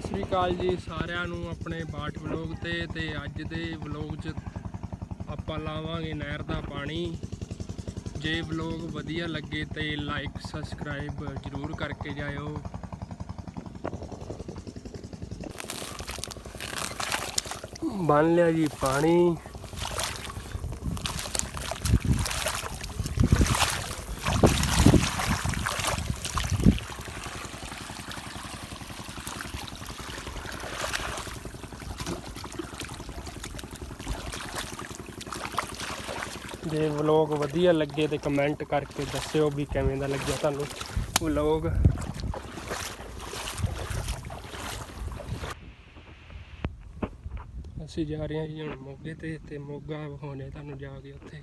ਸਤਿ ਸ੍ਰੀ ਅਕਾਲ ਜੀ ਸਾਰਿਆਂ ਨੂੰ ਆਪਣੇ ਬਾਟ ਵਲੋਗ ਤੇ ਤੇ ਅੱਜ ਦੇ ਵਲੋਗ 'ਚ ਆਪਾਂ ਲਾਵਾਂਗੇ ਨਹਿਰ ਦਾ ਪਾਣੀ। ਜੇ ਵਲੋਗ ਵਧੀਆ ਲੱਗੇ ਤੇ ਲਾਈਕ ਸਬਸਕ੍ਰਾਈਬ ਜਰੂਰ ਕਰਕੇ ਜਾਇਓ। ਬਣ ਲਿਆ ਜੀ ਪਾਣੀ ਜੇ ਵਲੋਗ ਵਧੀਆ ਲੱਗੇ ਤੇ ਕਮੈਂਟ ਕਰਕੇ ਦੱਸਿਓ ਵੀ ਕਿਵੇਂ ਦਾ ਲੱਗਿਆ ਤੁਹਾਨੂੰ ਵਲੋਗ। ਅਸੀਂ ਜਾ ਰਹੇ ਹਾਂ ਜੀ ਹੁਣ ਮੋਗੇ ਤੇ ਤੇ ਮੋਗਾ ਹੋਣੇ ਤੁਹਾਨੂੰ ਜਾ ਕੇ ਉੱਥੇ।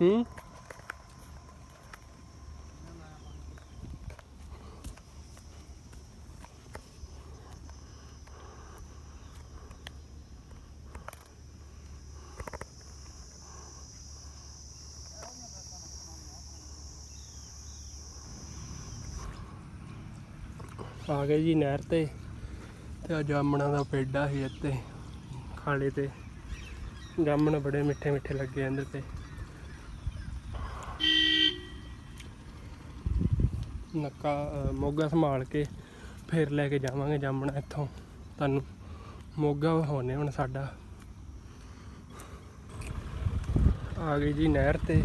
ਹੂੰ? ਆ ਗਏ ਜੀ ਨਹਿਰ ਤੇ ਤੇ ਆ ਜਾਮਣਾ ਦਾ ਪੇਡਾ ਸੀ ਇੱਥੇ, ਖਾਲੇ ਤੇ। ਜਾਮਣ ਬੜੇ ਮਿੱਠੇ ਮਿੱਠੇ ਲੱਗੇ ਇਹਦੇ ਤੇ। ਨੱਕਾ ਮੋਗਾ ਸੰਭਾਲ ਕੇ ਫਿਰ ਲੈ ਕੇ ਜਾਵਾਂਗੇ ਜਾਮਣਾ ਇੱਥੋਂ। ਤੁਹਾਨੂੰ ਮੋਗਾ ਵਿਖਾਉਣੇ ਹੁਣ ਸਾਡਾ। ਆ ਗਈ ਜੀ ਨਹਿਰ ਤੇ।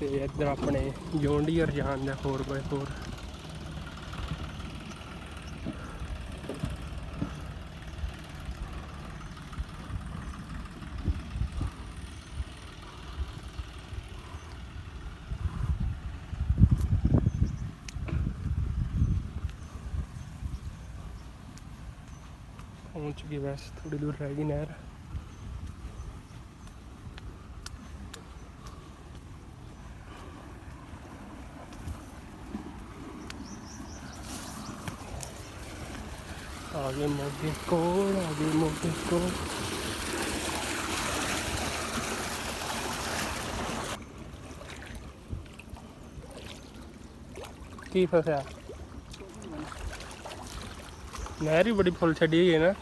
ਤੇ ਇੱਧਰ ਆਪਣੇ ਜੌਂਡੀਅਰ ਜਾਣ ਦਾ 4x4 ਪਹੁੰਚ ਬਸ ਥੋੜੀ ਦੂਰ ਰਹਿ ਗਈ ਨਹਿਰ। ਆ ਗਏ ਮੋਗੇ ਕੋਲ, ਆ ਗਏ ਮੋਗੇ ਕੋਲ। ਕੀ ਫਸਿਆ? ਨਹਿਰ ਹੀ ਬੜੀ ਫੁੱਲ ਛੱਡੀ ਹੋਈ ਹੈ ਨਾ।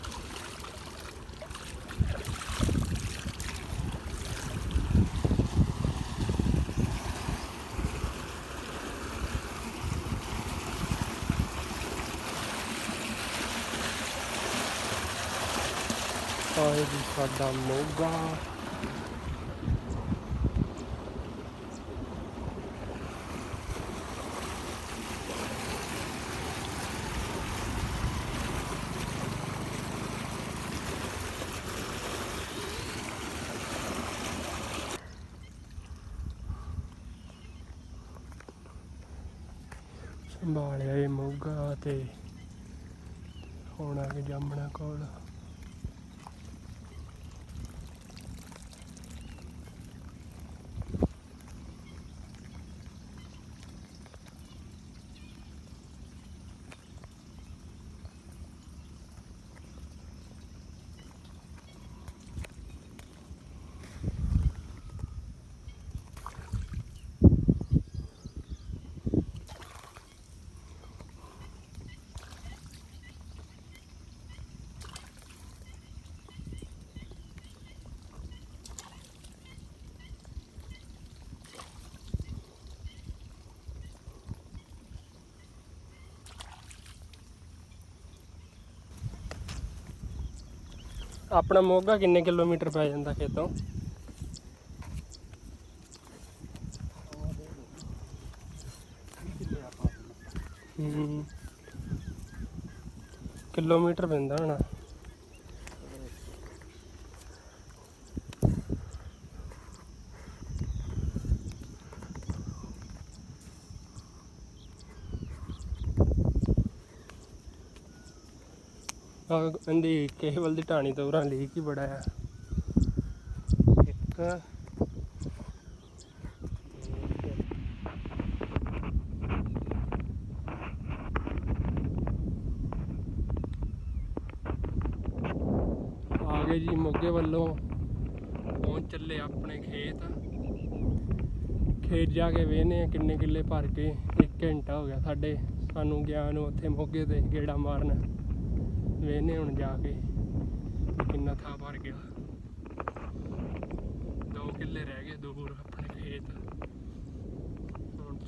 ਜੀ ਸਾਡਾ ਮੋਗਾ ਸੰਭਾਲਿਆ ਇਹ ਮੋਗਾ ਤੇ ਹੁਣ ਆ ਕੇ ਜਾਮਣਾ ਕੋਲ ਆਪਣਾ ਮੋਗਾ ਕਿੰਨੇ ਕਿਲੋਮੀਟਰ ਪੈ ਜਾਂਦਾ ਖੇਤੋਂ? ਕਿਲੋਮੀਟਰ ਪੈਂਦਾ ਹੋਣਾ। ਆ ਇਹਦੀ ਕੇਵਲ ਦੀ ਢਾਣੀ ਤੋਂ ਉਰਾਂ ਲੀਕ ਹੀ ਬੜਾ ਆ। ਇੱਕ ਆ ਗਏ ਜੀ ਮੋਗੇ ਵੱਲੋਂ। ਪਹੁੰਚ ਚੱਲੇ ਆਪਣੇ ਖੇਤ। ਖੇਤ ਜਾ ਕੇ ਵੇਹਨੇ ਆ ਕਿੰਨੇ ਕਿੱਲੇ ਭਰ ਕੇ 1 ਘੰਟਾ ਹੋ ਗਿਆ ਸਾਡੇ ਸਾਨੂੰ ਗਿਆ ਨੂੰ ਉੱਥੇ ਮੋਗੇ ਤੇ ਗੇੜਾ ਮਾਰਨ। ਵੇਹਨੇ ਹੁਣ ਜਾ ਕੇ ਕਿੰਨਾ ਥਾਂ ਭਰ ਗਿਆ। ਦੋ ਕਿੱਲੇ ਰਹਿ ਗਏ ਦੂਰ ਆਪਣੇ ਖੇਤ। ਹੁਣ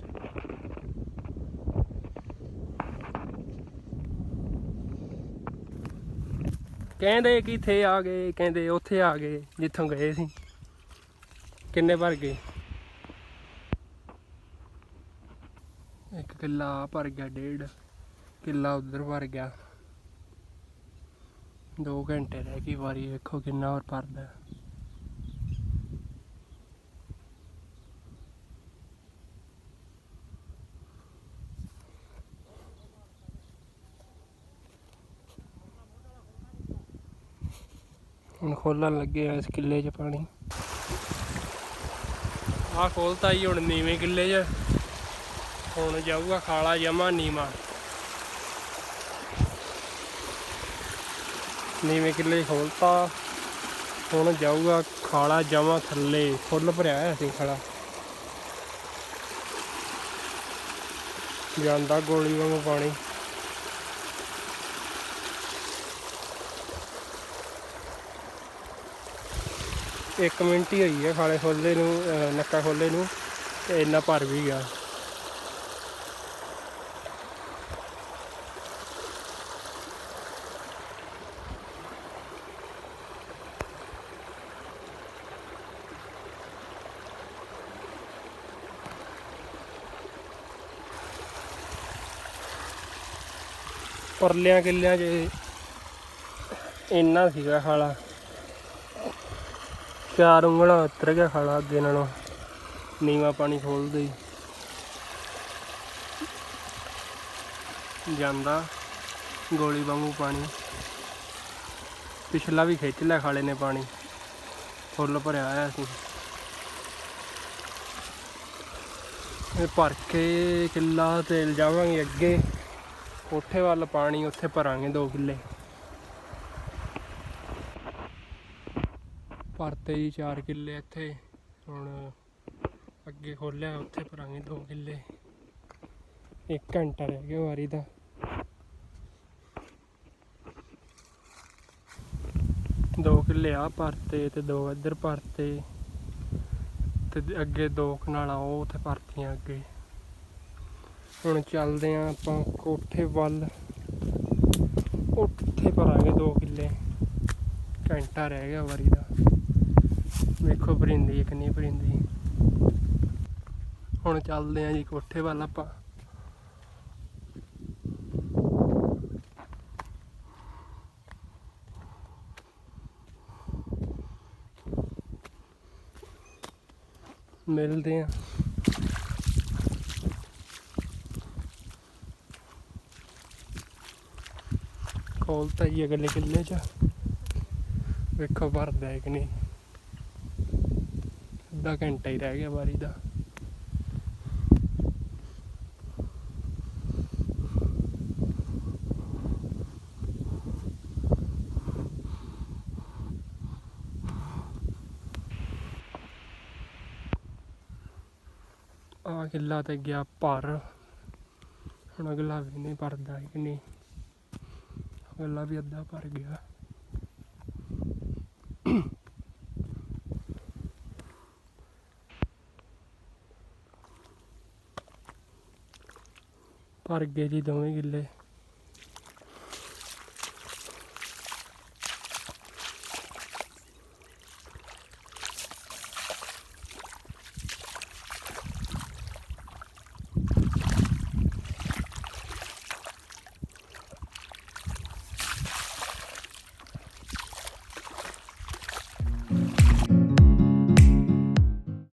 ਕਹਿੰਦੇ ਕਿ ਇੱਥੇ ਆ ਗਏ, ਕਹਿੰਦੇ ਉੱਥੇ ਆ ਗਏ, ਜਿੱਥੋਂ ਗਏ ਸੀ। ਕਿੰਨੇ ਭਰ ਗਏ? ਇੱਕ ਕਿੱਲਾ ਆਹ ਭਰ ਗਿਆ, ਡੇਢ ਕਿੱਲਾ ਉਧਰ ਭਰ ਗਿਆ। ਦੋ ਘੰਟੇ ਰਹਿ ਗਈ, ਵਾਰੀ ਵੇਖੋ ਕਿੰਨਾ ਹੋਰ ਭਰਦਾ। ਹੁਣ ਖੋਲਣ ਲੱਗੇ ਆ ਇਸ ਕਿੱਲੇ 'ਚ ਪਾਣੀ। ਆ ਖੋਲਤਾ ਹੀ ਹੁਣ ਨੀਵੇਂ ਕਿੱਲੇ 'ਚ। ਹੁਣ ਜਾਊਗਾ ਖਾਲਾ ਜਮਾ ਨੀਵਾ। ਨੀਵੇਂ ਕਿੱਲੇ ਖੋਲਤਾ ਹੁਣ ਜਾਊਗਾ ਖਾਲਾ ਜਮਾ ਥੱਲੇ, ਫੁੱਲ ਭਰਿਆ ਹੋਇਆ ਸੀ ਖਾਲਾ। ਜਾਂਦਾ ਗੋਲੀ ਵਾਂਗੂ ਪਾਣੀ। ਇੱਕ ਮਿੰਟ ਹੀ ਹੋਈ ਹੈ ਖਾਲੇ ਖੋਲੇ ਨੂੰ ਨੱਕਾ ਖੋਲੇ ਨੂੰ, ਤੇ ਇੰਨਾ ਭਰ ਵੀ ਗਿਆ। ਪਰਲਿਆਂ ਕਿੱਲਿਆਂ 'ਚ ਇੰਨਾ ਸੀਗਾ ਖਾਲਾ। ਚਾਰ ਉਂਗਲਾਂ ਉਤਰ ਗਿਆ ਖਾਲਾ ਅੱਗੇ ਨਾਲੋਂ। ਨੀਵਾ ਪਾਣੀ ਖੋਲਦੇ ਹੀ। ਜਾਂਦਾ ਗੋਲੀ ਵਾਂਗੂ ਪਾਣੀ। ਪਿਛਲਾ ਵੀ ਖਿੱਚ ਲਿਆ ਖਾਲੇ ਨੇ ਪਾਣੀ। ਫੁੱਲ ਭਰਿਆ ਹੋਇਆ ਸੀ। ਇਹ ਭਰ ਕੇ ਕਿੱਲਾ ਤੇਲ ਜਾਵਾਂਗੇ ਅੱਗੇ। ਕੋਠੇ ਵੱਲ ਪਾਣੀ ਉੱਥੇ ਭਰਾਂਗੇ 2 ਕਿੱਲੇ। ਭਰਤੇ ਜੀ 4 ਕਿੱਲੇ ਇੱਥੇ, ਹੁਣ ਅੱਗੇ ਖੋਲਿਆ, ਉੱਥੇ ਭਰਾਂਗੇ 2 ਕਿੱਲੇ। 1 ਘੰਟਾ ਰਹਿ ਗਿਆ ਵਾਰੀ ਦਾ। ਦੋ ਕਿੱਲੇ ਆ ਭਰਤੇ ਤੇ ਦੋ ਇੱਧਰ ਭਰਤੇ ਤੇ ਅੱਗੇ ਦੋ ਕਨਾਲਾਂ, ਉਹ ਉੱਥੇ ਭਰਤੀਆਂ ਅੱਗੇ। ਹੁਣ ਚੱਲਦੇ ਆਂ ਆਪਾਂ ਕੋਠੇ ਵੱਲ। ਉੱਥੇ ਭਰਾਂਗੇ 2 ਕਿੱਲੇ। ਘੰਟਾ ਰਹਿ ਗਿਆ ਵਾਰੀ ਦਾ। ਵੇਖੋ ਭਰਿੰਦੀ ਇੱਕ ਨਹੀਂ ਭਰਿੰਦੀ ਹੁਣ ਚੱਲਦੇ ਆਂ ਜੀ ਕੋਠੇ ਵੱਲ ਆਪਾਂ। ਮਿਲਦੇ ਆਂ। ਖੋਲਤਾ ਹੀ ਅਗਲੇ ਕਿੱਲੇ ਚ। ਵੇਖੋ ਭਰਦਾ ਹੈ ਕਿ ਨਹੀਂ। ਅੱਧਾ ਘੰਟਾ ਹੀ ਰਹਿ ਗਿਆ ਵਾਰੀ ਦਾ। ਆ ਕਿੱਲਾ ਤੇ ਗਿਆ ਭਰ। ਹੁਣ ਅਗਲਾ ਵੀ ਨਹੀਂ ਭਰਦਾ ਕਿ ਨਹੀਂ। ਅਗਲਾ ਵੀ ਅੱਧਾ ਭਰ ਗਿਆ। ਭਰ ਗਏ ਜੀ ਦੋਵੇਂ ਕਿੱਲੇ